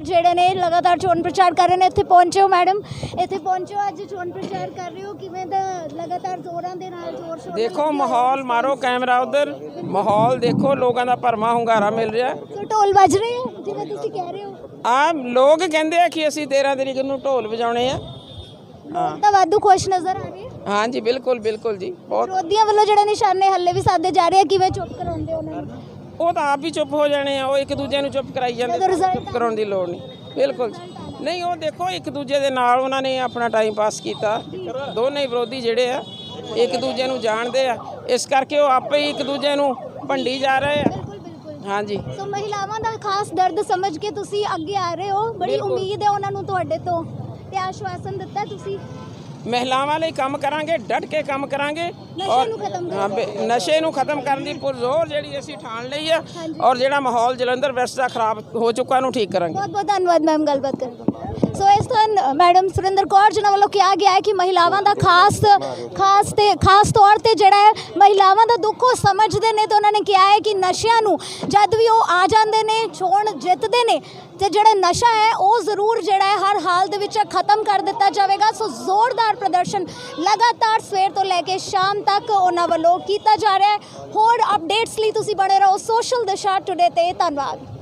ਕੌਰ ਜਿਹੜੇ ਨੇ ਲਗਾਤਾਰ ਚੋਣ ਪ੍ਰਚਾਰ ਕਰ ਰਹੇ ਨੇ ਇੱਥੇ ਪਹੁੰਚੇ ਹੋ ਮੈਡਮ। ਇੱਥੇ ਪਹੁੰਚੇ ਹੋ ਅੱਜ ਚੋਣ ਪ੍ਰਚਾਰ ਕਰ ਰਹੇ ਹੋ। ਕਿਵੇਂ ਦਾ ਲਗਾਤਾਰ ਜ਼ੋਰਾਂ ਦੇ ਨਾਲ ਜ਼ੋਰ ਸ਼ੋਰ ਦੇਖੋ ਮਾਹੌਲ ਮਾਰੋ ਕੈਮਰਾ ਉਧਰ। ਮਾਹੌਲ ਦੇਖੋ ਲੋਕਾਂ ਦਾ ਭਰਮਾ ਹੁੰਗਾਰਾ ਮਿਲ ਰਿਹਾ। ਸੋ ਢੋਲ ਵੱਜ ਰਹੇ ਆ ਜਿਵੇਂ ਤੁਸੀਂ ਕਹਿ ਰਹੇ ਹੋ? ਆ ਲੋਕ ਕਹਿੰਦੇ ਆ ਕਿ ਅਸੀਂ 13 ਤਰੀਕ ਨੂੰ ਢੋਲ ਵਜਾਉਣੇ ਆ। ਤਾਂ ਵਾਧੂ ਖੁਸ਼ ਨਜ਼ਰ ਆ ਰਹੇ ਹਾਂਜੀ ਬਿਲਕੁਲ ਬਿਲਕੁਲ ਜੀ ਬਹੁਤ ਵਿਰੋਧੀਆਂ ਵੱਲੋਂ ਜਿਹੜੇ ਨਿਸ਼ਾਨੇ ਹੱਲੇ ਵੀ ਸਾਧੇ ਜਾ ਰਹੇ ਆ ਕਿਵੇਂ ਚੁੱਪ ਕਰਾਉਂਦੇ ਉਹਨਾਂ ਨੂੰ? ਉਹ ਤਾਂ ਆਪ ਹੀ ਚੁੱਪ ਹੋ ਜਾਣੇ ਆ ਉਹ ਇੱਕ ਦੂਜੇ ਨੂੰ ਚੁੱਪ ਕਰਾਈ ਜਾਂਦੇ ਚੁੱਪ ਕਰਾਉਣ ਦੀ ਲੋੜ ਨਹੀਂ। ਬਿਲਕੁਲ। ਨਹੀਂ ਉਹ ਦੇਖੋ ਇੱਕ ਦੂਜੇ ਦੇ ਨਾਲ ਉਹਨਾਂ ਨੇ ਆਪਣਾ ਟਾਈਮ ਪਾਸ ਕੀਤਾ। ਦੋਨੇ ਵਿਰੋਧੀ ਜਿਹੜੇ ਆ ਇੱਕ ਦੂਜੇ ਨੂੰ ਜਾਣਦੇ ਆ। ਇਸ ਕਰਕੇ ਉਹ ਆਪੇ ਹੀ ਇੱਕ ਦੂਜੇ ਨੂੰ ਭੰਡੀ ਜਾ ਰਹੇ ਆ। ਹਾਂਜੀ। ਸੋ ਮਹਿਲਾਵਾਂ ਦਾ ਖਾਸ ਦਰਦ ਸਮਝ ਕੇ ਤੁਸੀਂ ਅੱਗੇ ਆ ਰਹੇ ਹੋ। ਬੜੀ ਉਮੀਦ ਹੈ ਉਹਨਾਂ ਨੂੰ ਤੁਹਾਡੇ ਤੋਂ। ਤੇ ਆਸ਼ਵਾਸਨ ਦਿੱਤਾ ਤੁਸੀਂ। ਮਹਿਲਾਵਾਂ ਲਈ ਕੰਮ ਕਰਾਂਗੇ ਡਟ ਕੇ ਕੰਮ ਕਰਾਂਗੇ ਨਸ਼ੇ ਨੂੰ ਖਤਮ ਹਾਂ, ਬੇ- ਨਸ਼ੇ ਨੂੰ ਖਤਮ ਕਰਨ ਦੀ ਪੁਰਜ਼ੋਰ ਜਿਹੜੀ ਅਸੀਂ ਠਾਣ ਲਈ ਆ ਔਰ ਜਿਹੜਾ ਮਾਹੌਲ ਜਲੰਧਰ ਵੈਸਟ ਦਾ ਖਰਾਬ ਹੋ ਚੁੱਕਾ ਨੂੰ ਠੀਕ ਕਰਾਂਗੇ। ਬਹੁਤ ਬਹੁਤ ਧੰਨਵਾਦ ਮੈਮ ਗੱਲਬਾਤ ਕਰਨ। ਸੋ ਇਸ ਤੋਂ ਮੈਡਮ ਸੁਰਿੰਦਰ ਕੌਰ ਜਿਨ੍ਹਾਂ ਵੱਲੋਂ ਕਿਹਾ ਗਿਆ ਹੈ ਕਿ ਮਹਿਲਾਵਾਂ ਦਾ ਖਾਸ ਖਾਸ ਤੇ, ਖਾਸ ਤੌਰ ਤੇ ਜਿਹੜਾ ਹੈ, ਮਹਿਲਾਵਾਂ ਦਾ ਦੁੱਖ ਉਹ ਸਮਝਦੇ ਨੇ ਤੇ ਉਹਨਾਂ ਨੇ ਕਿਹਾ ਹੈ ਕਿ ਨਸ਼ਿਆਂ ਨੂੰ ਜਦ ਵੀ ਉਹ ਆ ਜਾਂਦੇ ਨੇ, ਚੋਣ ਜਿੱਤਦੇ ਨੇ, ਤੇ ਜਿਹੜਾ ਨਸ਼ਾ ਹੈ, ਉਹ ਜ਼ਰੂਰ ਜਿਹੜਾ ਹੈ, ਹਰ ਹਾਲ ਦੇ ਵਿੱਚ ਖਤਮ ਕਰ ਦਿੱਤਾ ਜਾਵੇਗਾ। ਸੋ ਜ਼ੋਰਦਾਰ ਪ੍ਰਦਰਸ਼ਨ ਲਗਾਤਾਰ ਸਵੇਰ ਤੋਂ ਲੈ ਕੇ ਸ਼ਾਮ ਤੱਕ ਉਹਨਾਂ ਵੱਲੋਂ ਕੀਤਾ ਜਾ ਰਿਹਾ ਹੈ। ਹੋਰ ਅਪਡੇਟਸ ਲਈ ਤੁਸੀਂ ਬਣੇ ਰਹੋ ਸੋਸ਼ਲ ਦਿਸ਼ਾ ਟੁਡੇ ਤੇ। ਧੰਨਵਾਦ।